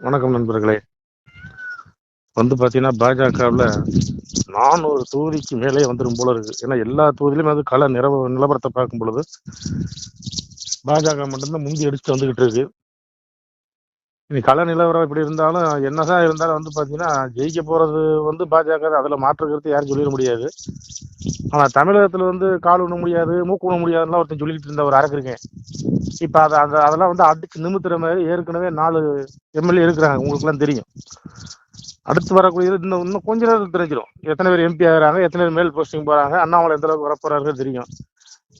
வணக்கம் நண்பர்களே. வந்து பார்த்தீங்கன்னா பாஜகவில் நானூறு தொகுதிக்கு மேலே வந்துடும் போல இருக்கு. ஏன்னா எல்லா தொகுதியிலுமே அது கள நிலவ நிலவரத்தை பார்க்கும் பொழுது பாஜக மட்டும்தான் முந்தி அடிச்சுட்டு வந்துகிட்டு இருக்கு. இனி கள நிலவரம் இப்படி இருந்தாலும் என்னதான் இருந்தாலும் வந்து பார்த்தீங்கன்னா ஜெயிக்க போகிறது வந்து பாஜக அதில் மாற்றுக்கிறது மாற்று கருத்து யாரும் சொல்லிட முடியாது. ஆனால் தமிழகத்தில் வந்து கால் உண்ண முடியாது மூக்கு உண்ண முடியாதுலாம் ஒருத்தன் சொல்லிக்கிட்டு இருந்த ஒரு அரக்கு இருக்கேன் இப்போ அதை அந்த அதெல்லாம் வந்து அடிச்சு நிமித்துற மாதிரி ஏற்கனவே நாலு எம்எல்ஏ இருக்கிறாங்க. உங்களுக்குலாம் தெரியும். அடுத்து வரக்கூடியது இன்னும் இன்னும் கொஞ்ச நேரத்தில் தெரிஞ்சிடும் எத்தனை பேர் எம்பி ஆகிறாங்க எத்தனை பேர் மேல் போஸ்டிங் போகிறாங்க அண்ணாமலை எந்த அளவுக்கு வரப்போறாரு தெரியும்.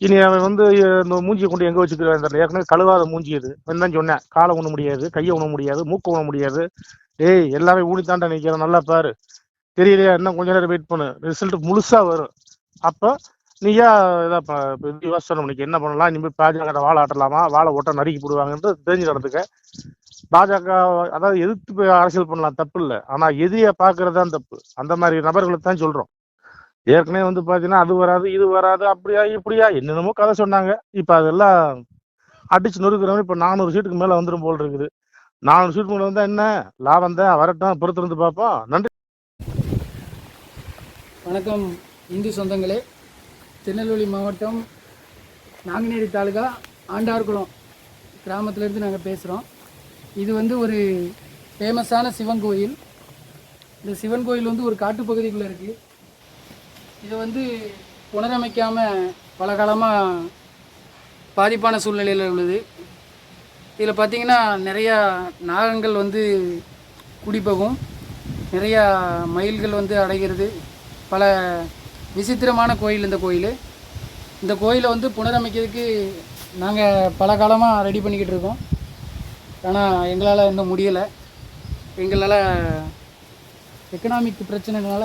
இனி அவன் வந்து இந்த மூஞ்சியை கொண்டு எங்க வச்சுக்கிறான் ஏற்கனவே கழுவாத மூஞ்சி இது. தான் சொன்னேன். காலை உண்ண முடியாது கையை உண்ண முடியாது மூக்க உண்ண முடியாது. ஏய் எல்லாமே ஊனித்தாண்டா நிக்கிறேன் நல்லா பாரு. தெரியலையா? இன்னும் கொஞ்ச நேரம் வெயிட் பண்ணு. ரிசல்ட் முழுசா வரும். அப்போ நீயா இதாக யோசனை பண்ணிக்க என்ன பண்ணலாம்? இனிமேல் பாஜக வாழை ஆட்டலாமா? வாழை ஓட்ட நறுக்கி போடுவாங்கன்னு தெரிஞ்சு நடந்துக்க. பாஜக அதாவது எதிர்த்து அரசியல் பண்ணலாம் தப்பு இல்லை. ஆனா எதிரியை பார்க்கறது தான் தப்பு. அந்த மாதிரி நபர்களை தான் சொல்றோம். ஏற்கனவே வந்து பார்த்தீங்கன்னா அது வராது இது வராது அப்படியா இப்படியா என்னென்னமோ கதை சொன்னாங்க. இப்போ அதெல்லாம் அடிச்சு நொறுக்கிறவங்க இப்போ நானூறு சீட்டுக்கு மேலே வந்துடும் போல் இருக்குது. நானூறு சீட்டு மேலே வந்தால் என்ன? லாபம் தான் வரட்டும் பொறுத்திருந்து பார்ப்போம். நன்றி. வணக்கம் இந்து சொந்தங்களே. திருநெல்வேலி மாவட்டம் நாங்குநேரி தாலுகா ஆண்டார்குளம் கிராமத்திலேருந்து நாங்கள் பேசுகிறோம் இது வந்து ஒரு ஃபேமஸான சிவன் கோயில். இந்த சிவன் கோயில் வந்து ஒரு காட்டுப்பகுதிக்குள்ளே இருக்குது இதை வந்து புனரமைக்காமல் பல காலமாக பாதிப்பான சூழ்நிலையில் உள்ளது. இதில் பார்த்தீங்கன்னா நிறையா நாகங்கள் வந்து குடிப்பகும் நிறையா மயில்கள் வந்து அடைகிறது. பல விசித்திரமான கோயில் இந்த கோயில். இந்த கோயிலை வந்து புனரமைக்கிறதுக்கு நாங்கள் பல காலமாக ரெடி பண்ணிக்கிட்டு இருக்கோம். ஆனால் எங்களால் இன்னும் முடியலை. எங்களால் எக்கனாமிக் பிரச்சனைனால